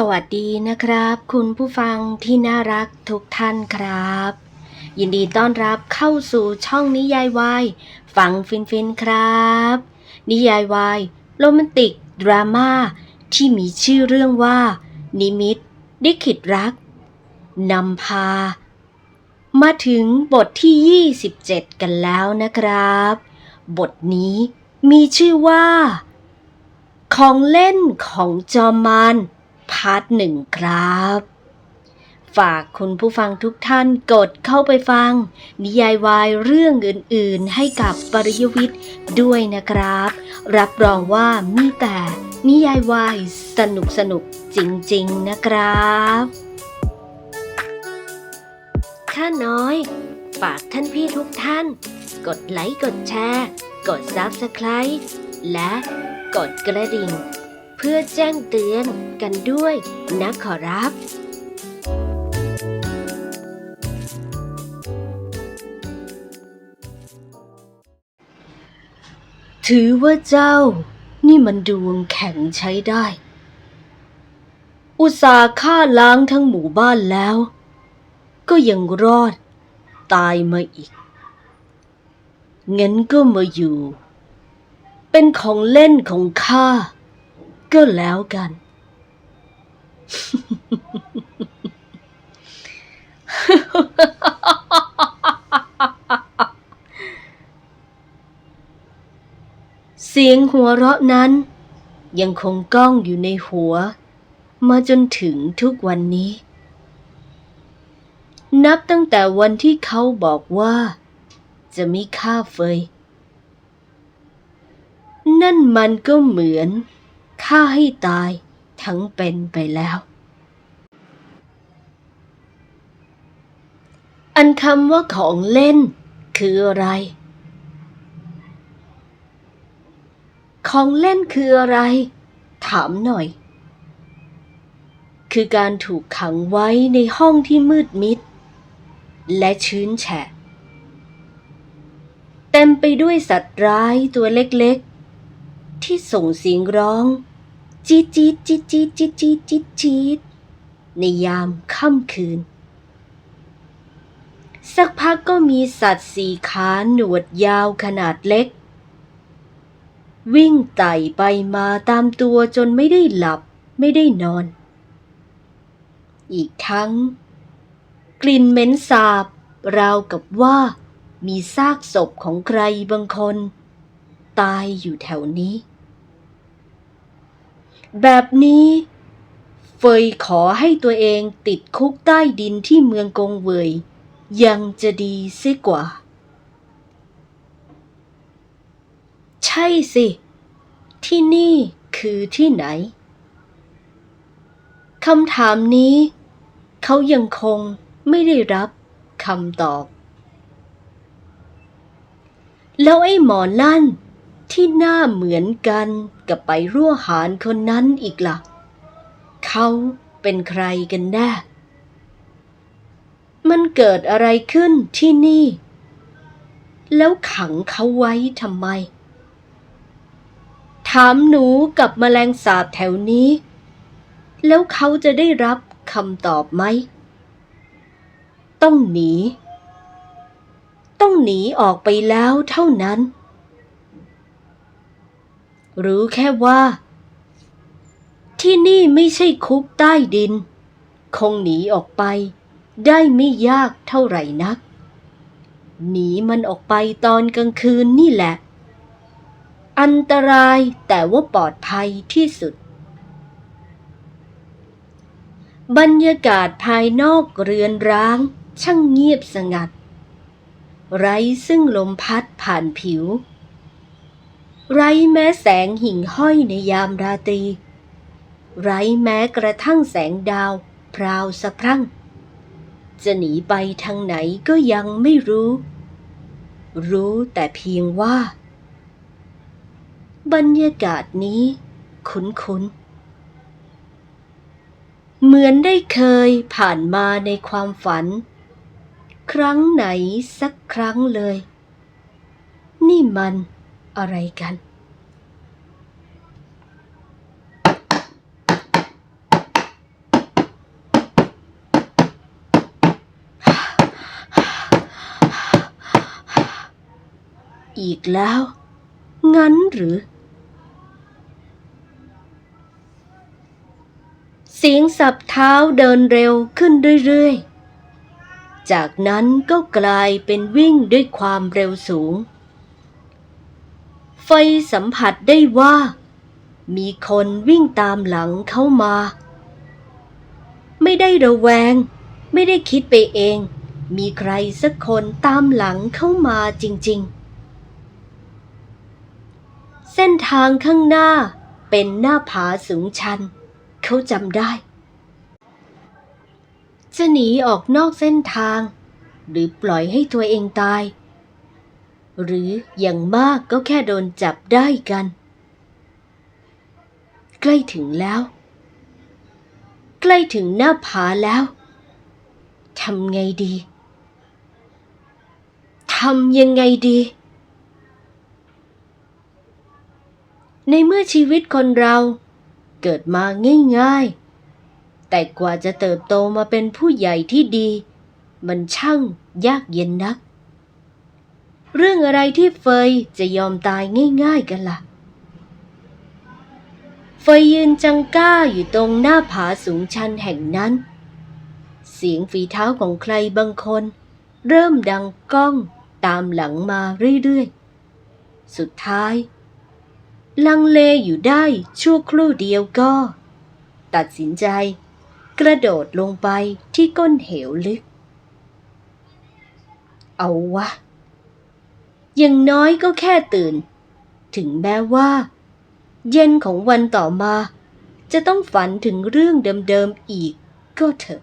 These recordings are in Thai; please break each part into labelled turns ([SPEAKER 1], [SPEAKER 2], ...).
[SPEAKER 1] สวัสดีนะครับ คุณผู้ฟังที่น่ารักทุกท่านครับ ยินดีต้อนรับเข้าสู่ช่องนิยายวายฟังฟินฟินครับ นิยายวายโรแมนติก ดราม่าที่มีชื่อเรื่องว่า นิมิตดิขิดรักนำพา มาถึงบทที่ 27 กันแล้วนะครับ บทนี้มีชื่อว่า ของเล่นของจอมมาน พาร์ทหนึ่งครับ ฝากคุณผู้ฟังทุกท่านกดเข้าไปฟัง นิยายวายเรื่องอื่นๆ ให้กับปริยวิทย์ด้วยนะครับ รับรองว่ามีแต่นิยายวายสนุกสนุกจริงๆนะครับข้าน้อย ฝากท่านพี่ทุกท่าน กดไลค์กดแชร์ กด Subscribe และกดกระดิ่ง เพื่อแจ้งเตือนกันด้วยนะขอรับ ถือว่าเจ้า นี่มันดวงแข็งใช้ได้ อุตส่าห์ฆ่าล้างทั้งหมู่บ้านแล้ว ก็ยังรอด ตายมาอีก งั้นก็มาอยู่ เป็นของเล่นของข้า ก็แล้วกัน เสียงหัวเราะนั้น ยังคงก้องอยู่ในหัว มาจนถึงทุกวันนี้ นับตั้งแต่วันที่เขาบอกว่า จะไม่ฆ่าเฟย นั่นมันก็เหมือน ฆ่าให้ตายทั้งเป็นไปแล้ว อันคำว่าของเล่นคืออะไร ของเล่นคืออะไร ถามหน่อย คือการถูกขังไว้ในห้องที่มืดมิด และชื้นแฉะ เต็มไปด้วยสัตว์ร้ายตัวเล็กๆ ที่ส่งเสียงร้อง จี๊ดจี๊ดจี๊ดจี๊ดจี๊ดจี๊ดจี๊ดจี๊ดในยามค่ำคืน สักพักก็มีสัตว์สี่ขาหนวดยาวขนาดเล็ก วิ่งไต่ไปมาตามตัวจนไม่ได้หลับไม่ได้นอน อีกทั้ง กลิ่นเหม็นสาบ ราวกับว่ามีซากศพของใครบางคน ตายอยู่แถวนี้ แบบนี้ เฟยขอให้ตัวเองติดคุกใต้ดินที่เมืองกงเวย ยังจะดีเสียกว่า ใช่สิ ที่นี่คือที่ไหนคำถามนี้ เขายังคงไม่ได้รับคำตอบ แล้วไอ้หมอนั่นที่หน้าเหมือนกัน กับไปรั่วหารคนนั้นอีกละ่ะ เขาเป็นใครกันแน่ มันเกิดอะไรขึ้นที่นี่ แล้วขังเขาไว้ทำไม ถามหนูกับแมลงสาบแถวนี้ แล้วเขาจะได้รับคำตอบไหม ต้องหนี ต้องหนีออกไปแล้วเท่านั้น รู้แค่ว่า ที่นี่ไม่ใช่คุกใต้ดิน คงหนีออกไป ได้ไม่ยากเท่าไหร่นัก หนีมันออกไปตอนกลางคืนนี่แหละ อันตรายแต่ว่าปลอดภัยที่สุด บรรยากาศภายนอกเรือนร้าง ช่างเงียบสงัด ไร้ซึ่งลมพัดผ่านผิว ไร้แม้แสงหิ่งห้อยในยามราตรี ไร้แม้กระทั่งแสงดาว พราวสะพรั่ง จะหนีไปทางไหนก็ยังไม่รู้ รู้แต่เพียงว่า บรรยากาศนี้ คุ้นๆ เหมือนได้เคยผ่านมาในความฝัน ครั้งไหนสักครั้งเลย นี่มัน อะไรกัน อีกแล้ว งั้นหรือ เสียงสับเท้าเดินเร็วขึ้นเรื่อยๆ จากนั้นก็กลายเป็นวิ่งด้วยความเร็วสูง ไฟสัมผัสได้ว่า มีคนวิ่งตามหลังเข้ามา ไม่ได้ระแวง ไม่ได้คิดไปเอง มีใครสักคนตามหลังเข้ามาจริง ๆ เส้นทางข้างหน้าเป็นหน้าผาสูงชัน เขาจำได้ จะหนีออกนอกเส้นทาง หรือปล่อยให้ตัวเองตาย หรืออย่างมากก็แค่โดนจับได้กัน ใกล้ถึงแล้ว ใกล้ถึงหน้าผาแล้วทำไงดีทำยังไงดี ในเมื่อชีวิตคนเราเกิดมาง่ายๆ แต่กว่าจะเติบโตมาเป็นผู้ใหญ่ที่ดี มันช่างยากเย็นนัก เรื่องอะไรที่เฟยจะยอมตายง่ายๆกันล่ะ เฟยยืนจังก้าอยู่ตรงหน้าผาสูงชันแห่งนั้น เสียงฝีเท้าของใครบางคน เริ่มดังก้องตามหลังมาเรื่อยๆ สุดท้าย ลังเลอยู่ได้ชั่วครู่เดียวก็ ตัดสินใจ กระโดดลงไปที่ก้นเหวลึก เอาวะ อย่างน้อยก็แค่ตื่น ถึงแม้ว่า เย็นของวันต่อมา จะต้องฝันถึงเรื่องเดิมๆอีกก็เถอะ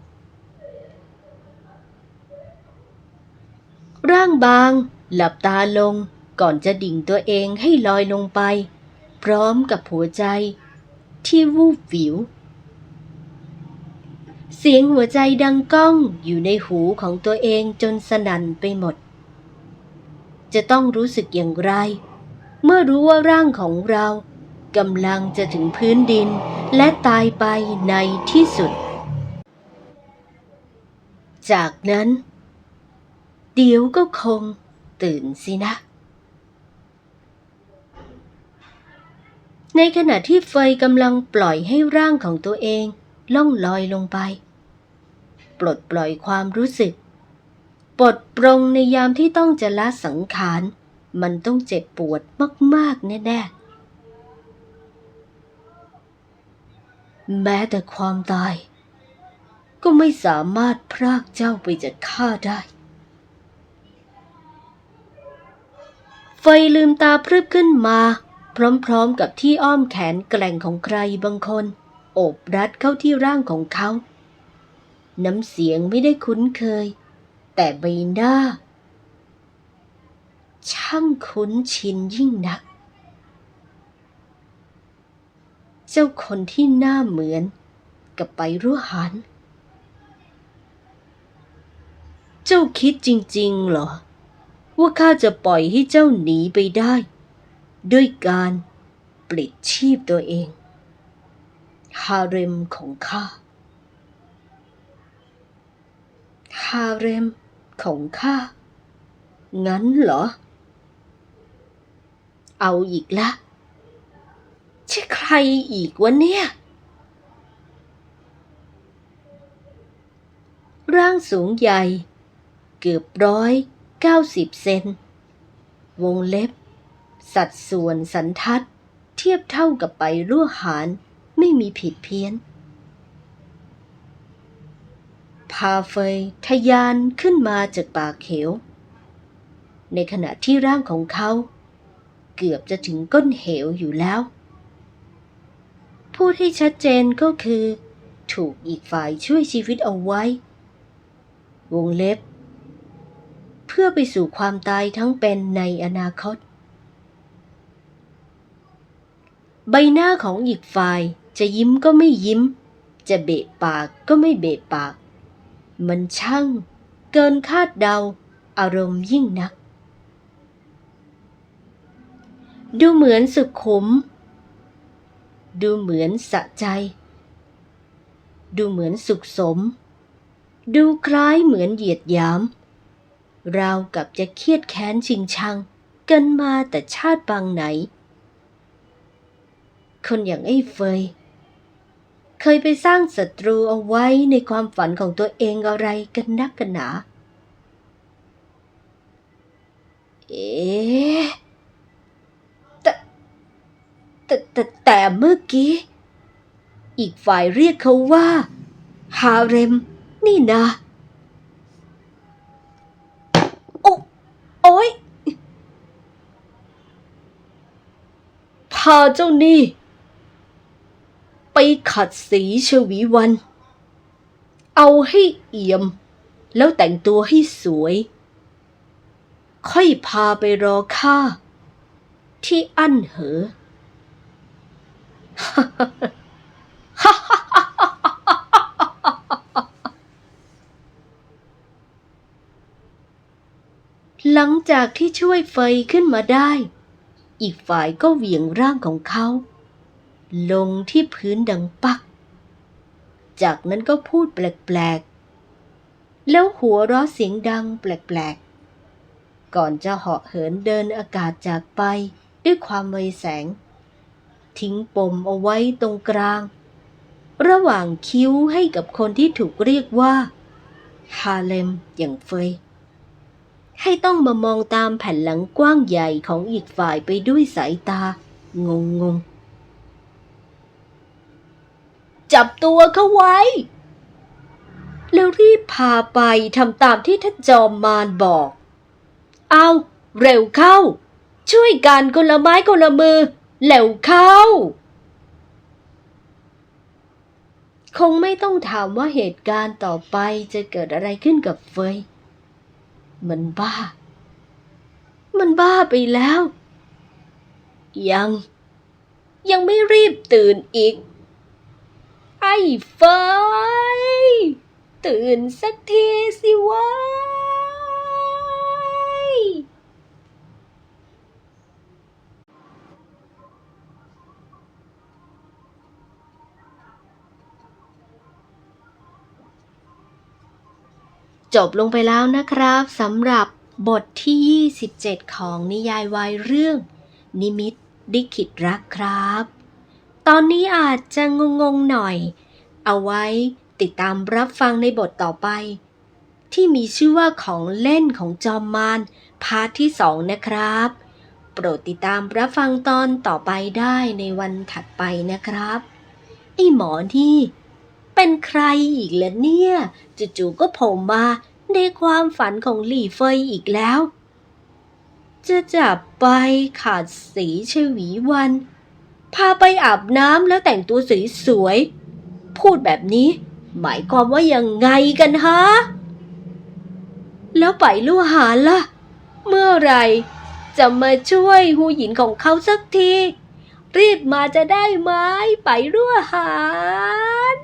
[SPEAKER 1] ร่างบาง หลับตาลงก่อนจะดิ่งตัวเองให้ลอยลงไป พร้อมกับหัวใจ ที่วูบวิว เสียงหัวใจดังก้องอยู่ในหูของตัวเองจนสนั่นไปหมด จะต้องรู้สึกอย่างไร เมื่อรู้ว่าร่างของเรากำลังจะถึงพื้นดินและตายไปในที่สุด จากนั้น เดี๋ยวก็คงตื่นสินะ ในขณะที่เฟกำลังปล่อยให้ร่างของตัวเองล่องลอยลงไป ปลดปล่อยความรู้สึก ปลดปรงในยามที่ต้องจะละสังขาร มันต้องเจ็บปวดมากๆแน่ๆแม้แต่ความตาย ก็ไม่สามารถพรากเจ้าไปจากข้าได้ ไฟลืมตาพรึบขึ้นมา พร้อมๆกับที่อ้อมแขนแกล่งของใครบางคนโอบรัดเข้าที่ร่างของเขา น้ำเสียงไม่ได้คุ้นเคย แต่ใบหน้า ช่างคุ้นชินยิ่งนัก เจ้าคนที่หน้าเหมือนกับไปรุ่หัน เจ้าคิดจริงๆเหรอ ว่าข้าจะปล่อยให้เจ้าหนีไปได้ ด้วยการปลิดชีพตัวเอง ฮาเร็มของข้า ฮาเร็ม ของข้า งั้นเหรอ เอาอีกละใช่ใครอีกวะเนี่ย ร่างสูงใหญ่ เกือบร้อยเก้าสิบเซน วงเล็บ สัดส่วนสันทัด เทียบเท่ากับไปรั่วหารไม่มีผิดเพี้ยน พาเฟยทะยานขึ้นมาจากปากเขว ในขณะที่ร่างของเขา เกือบจะถึงก้นเหวอยู่แล้ว พูดให้ชัดเจนก็คือ ถูกอีกฝ่ายช่วยชีวิตเอาไว้ วงเล็บ เพื่อไปสู่ความตายทั้งเป็นในอนาคต ใบหน้าของอีกฝ่ายจะยิ้มก็ไม่ยิ้ม จะเบะปากก็ไม่เบะปาก มันช่าง เกินคาดเดา อารมณ์ยิ่งนัก ดูเหมือนสุขุมดูเหมือนสะใจ ดูเหมือนสุขสม ดูคล้ายเหมือนเหยียดยามราวกับจะเครียดแค้นชิงชัง กันมาแต่ชาติปางไหน คนอย่างไอ้เฟย เคยไปสร้างศัตรูเอาไว้ในความฝันของตัวเองอะไรกันนักกันหนา เอ๊แต่แต่แต่แต่เมื่อกี้ อีกฝ่ายเรียกเขาว่า ฮาเร็ม นี่นะโอโอ้ยพาเจ้านี่ ไปขัดสีชวีวัน เอาให้เอี่ยม แล้วแต่งตัวให้สวย ค่อยพาไปรอข้าที่อั้นเหอหลังจากที่ช่วยเฟขึ้นมาได้ อีกฝ่ายก็เหวี่ยงร่างของเขา ลงที่พื้นดังปัก จากนั้นก็พูดแปลกๆ แล้วหัวเราะเสียงดังแปลกๆ ก่อนจะเหาะเหินเดินอากาศจากไปด้วยความไวแสง ทิ้งปมเอาไว้ตรงกลาง ระหว่างคิ้วให้กับคนที่ถูกเรียกว่าฮาเลมอย่างเฟยให้ต้องมามองตามแผ่นหลังกว้างใหญ่ของอีกฝ่ายไปด้วยสายตางงงๆ จับตัวเขาไว้ แล้วรีบพาไปทำตามที่ท่านจอมมารบอก เอาเร็วเข้า ช่วยกันคนละไม้คนละมือเร็วเข้า คงไม่ต้องถามว่าเหตุการณ์ต่อไปจะเกิดอะไรขึ้นกับเฟย มันบ้า มันบ้าไปแล้ว ยัง ยังไม่รีบตื่นอีก ไอ้เฟยตื่นสักทีสิวะจบลงไปแล้วนะครับสำหรับบทที่ 27 ของนิยายวายเรื่อง นิมิตดิขิตรักครับ ตอนนี้อาจจะงงๆหน่อย เอาไว้ติดตามรับฟังในบทต่อไป ที่มีชื่อว่าของเล่นของจอมมารพาร์ทที่2นะครับ โปรดติดตามรับฟังตอนต่อไปได้ในวันถัดไปนะครับ ไอ้หมอนี่เป็นใครอีกแล่ะเนี่ยจู่ๆก็โผล่มาในความฝันของหลี่เฟยอีกแล้ว จะจับไปขาดสีชวีวัน พาไปอาบน้ำแล้วแต่งตัวสวยๆ พูดแบบนี้ หมายความว่ายังไงกันฮะ แล้วไปลู่หานล่ะ เมื่อไรจะมาช่วยหูหญินของเขาสักที รีบมาจะได้ไหมไปรั่วหาน